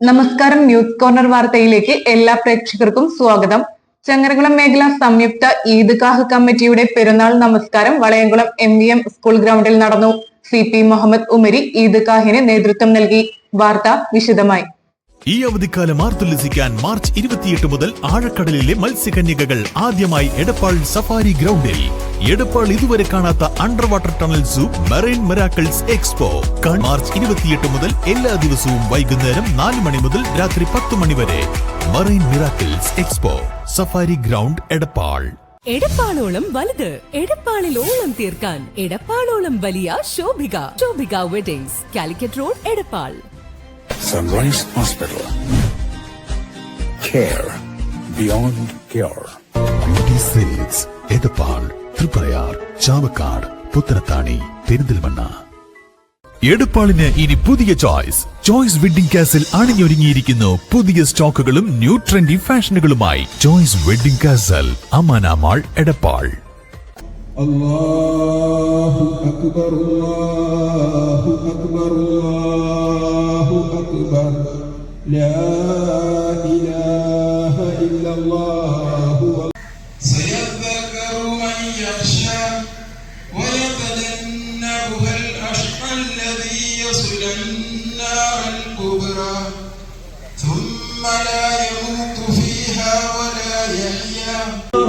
നമസ്കാരം news corner വാർത്തയിലേക്ക് എല്ലാ പ്രേക്ഷകർക്കും സ്വാഗതം. ചങ്ങരകുളം മേഖല സംയുക്ത ഈദ്ഗാഹ് കമ്മിറ്റിയുടെ പെരുന്നാൾ നമസ്കാരം Valayamkulam M V M school ഗ്രൗണ്ടിൽ നടന്നു. സി പി മുഹമ്മദ് ഉമരി ഈദ്ഗാഹിന് നേതൃത്വം നൽകി. വാർത്ത വിശദമായി. ഈ അവധിക്കാലം ആർത്തുല്ലസിക്കാൻ മാർച്ച് ഇരുപത്തിയെട്ട് മുതൽ ആഴക്കടലിലെ മത്സ്യകന്യകകൾ ആദ്യമായി എടപ്പാൾ സഫാരി ഗ്രൗണ്ടിൽ. എടപ്പാൾ ഇതുവരെ കാണാത്ത underwater tunnel zoo marine miracles expo. March ഇരുപത്തിയെട്ട് മുതൽ എല്ലാ ദിവസവും വൈകുന്നേരം നാല് മണി മുതൽ രാത്രി പത്ത് മണി വരെ. Marine miracles expo. Safari ground Edappal. എടപ്പാളോളം വലുത്. എടപ്പാളിൽ ഓളം തീർക്കാൻ. എടപ്പാളോളം വലിയ Shobhika. Shobhika weddings Calicut road Edappal. Sunrise hospital care beyond care silks Edappal Triprayar Chavakkad Puthanathani Perinthalmanna എടുപ്പാളിന് ഇനി പുതിയ ചോയ്സ്. ചോയ്സ് വെഡിംഗ് കാസിൽ അണിഞ്ഞൊരുങ്ങിയിരിക്കുന്നു പുതിയ സ്റ്റോക്കുകളും new trendy ഫാഷനുകളുമായി. Choice wedding castle Amana mall Edappal. അല്ലാഹു അക്ബർ അല്ലാഹു അക്ബർ അല്ലാഹു أكبر لا إله إلا الله سيذكر من يخشى ويتجنبها الأشقى الذي يصل النار الكبرى ثم لا يموت فيها ولا يحيا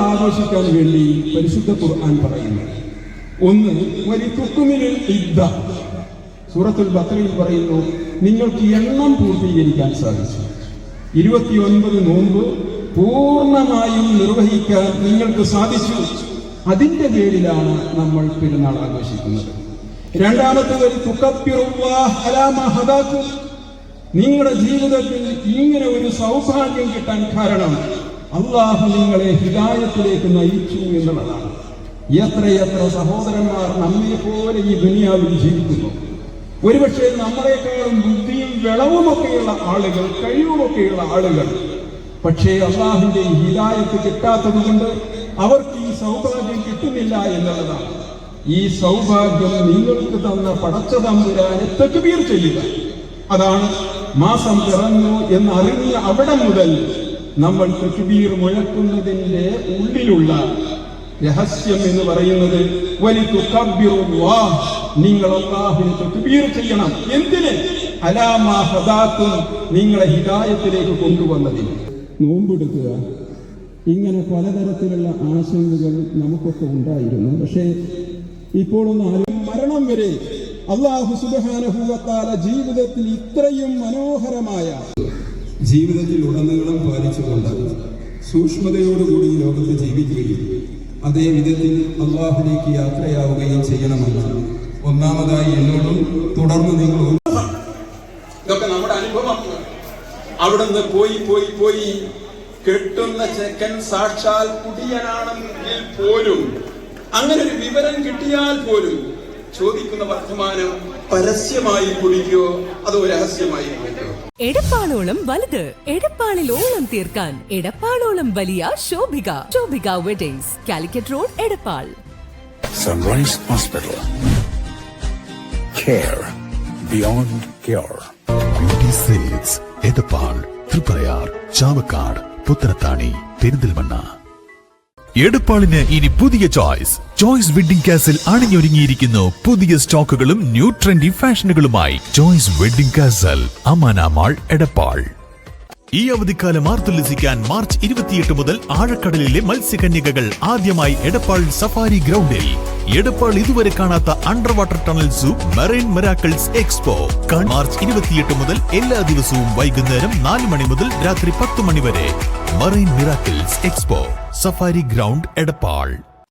ആഘോഷിക്കാൻ വേണ്ടി പരിശുദ്ധ ഖുർആൻ പറയുന്നു ഒന്ന് വലിത്തുക്കുമിന് ഇദ്ദ സൂറത്തുൽ ബക്രയിൽ പറയുന്നു നിങ്ങൾക്ക് എണ്ണം പൂർത്തീകരിക്കാൻ സാധിച്ചു. ഇരുപത്തിയൊൻപത് നോമ്പ് പൂർണമായും നിർവഹിക്കാൻ നിങ്ങൾക്ക് സാധിച്ചു. അതിന്റെ പേരിലാണ് നമ്മൾ പെരുന്നാൾ ആഘോഷിക്കുന്നത്. രണ്ടാമത്തത് നിങ്ങളുടെ ജീവിതത്തിൽ ഇങ്ങനെ ഒരു സൗഭാഗ്യം കിട്ടാൻ കാരണം അള്ളാഹു നിങ്ങളെ ഹിതായത്തിലേക്ക് നയിച്ചു എന്നുള്ളതാണ്. എത്രയെത്ര സഹോദരന്മാർ നമ്മെ പോലെ ഈ ദുനിയാവിൽ ജീവിക്കുന്നു. ഒരുപക്ഷെ നമ്മളെക്കാളും ബുദ്ധിയും വിളവുമൊക്കെയുള്ള ആളുകൾ കഴിവുമൊക്കെയുള്ള ആളുകൾ. പക്ഷേ അള്ളാഹുവിന്റെ ഹിതായത്ത് കിട്ടാത്തത് കൊണ്ട് അവർക്ക് ഈ സൗഭാഗ്യം കിട്ടുന്നില്ല എന്നുള്ളതാണ്. ഈ സൗഭാഗ്യം നിങ്ങൾക്ക് തന്ന പടച്ച തമ്പുരാനെ തെക്കുപീർ ചെയ്യുക. അതാണ് മാസം പിറന്നു എന്നറിഞ്ഞ അവിടെ മുതൽ നമ്മൾ തെക്കുബീർ മുഴക്കുന്നതിന്റെ ഉള്ളിലുള്ള രഹസ്യം എന്ന് പറയുന്നത് വലിയ നിങ്ങൾ അള്ളാഹുവിനെ തക്ബീർ ചെയ്യണം എന്തിന്? അലാമാ ഹദാക്കും നിങ്ങളെ ഹിദായത്തിലേക്ക് കൊണ്ടുവന്നതിന്. നോമ്പെടുക്കുക. ഇങ്ങനെ പലതരത്തിലുള്ള ആശങ്കകൾ നമുക്കൊക്കെ ഉണ്ടായിരുന്നു. പക്ഷേ ഇപ്പോഴൊന്നും ആരും മരണം വരെ അള്ളാഹു സുബാനഹുവത്താല ജീവിതത്തിൽ ഇത്രയും മനോഹരമായ ജീവിതത്തിൽ ഉടനീളം പാലിച്ചുകൊണ്ട് സൂക്ഷ്മതയോടുകൂടി ഈ ലോകത്ത് ജീവിക്കുകയും അതേ വിധത്തിൽ അള്ളാഹുലേക്ക് യാത്രയാവുകയും ചെയ്യണമെന്ന് ഒന്നാമതായി എന്നോടും തുടർന്ന് നിങ്ങൾ ഇതൊക്കെ നമ്മുടെ അനുഭവം അവിടുന്ന് പോയി പോയി പോയി. കെട്ടുന്ന ചെക്കൻ സാക്ഷാൽ കുടിയനാണെങ്കിൽ പോലും. അങ്ങനെ ഒരു വിവരം കിട്ടിയാൽ പോലും ചോദിക്കുന്ന വർത്തമാനം പരസ്യമായി കുടിക്കോ അതോ രഹസ്യമായി കുടിക്കോ? എടപ്പാളോളം വലുത് എടപ്പാളിൽ ഓളം തീർക്കാൻ എടപ്പാളോളം വലിയ Shobhika Shobhika weddings Calicut road Edappal. Sunrise Hospital. Care. Beyond cure. Beauty silks Edappal Triprayar Chavakkad Puthanathani Perinthalmanna എടപ്പാളിന് ഇനി പുതിയ ചോയ്സ്. ചോയ്സ് വെഡിംഗ് കാസിൽ അണിഞ്ഞൊരുങ്ങിയിരിക്കുന്നു പുതിയ സ്റ്റോക്കുകളും new trendy ഫാഷനുകളുമായി. Choice wedding castle Amana mall Edappal. ഈ അവധിക്കാലം ആർത്തുല്ലസിക്കാൻ മാർച്ച് ഇരുപത്തിയെട്ട് മുതൽ ആഴക്കടലിലെ മത്സ്യകന്യകകൾ ആദ്യമായി എടപ്പാൾ സഫാരി ഗ്രൗണ്ടിൽ. എടപ്പാൾ ഇതുവരെ കാണാത്ത underwater tunnel zoo marine miracles expo March ഇരുപത്തിയെട്ട് മുതൽ എല്ലാ ദിവസവും വൈകുന്നേരം നാല് മണി മുതൽ രാത്രി പത്ത് മണി വരെ. Marine miracles expo safari ground Edappal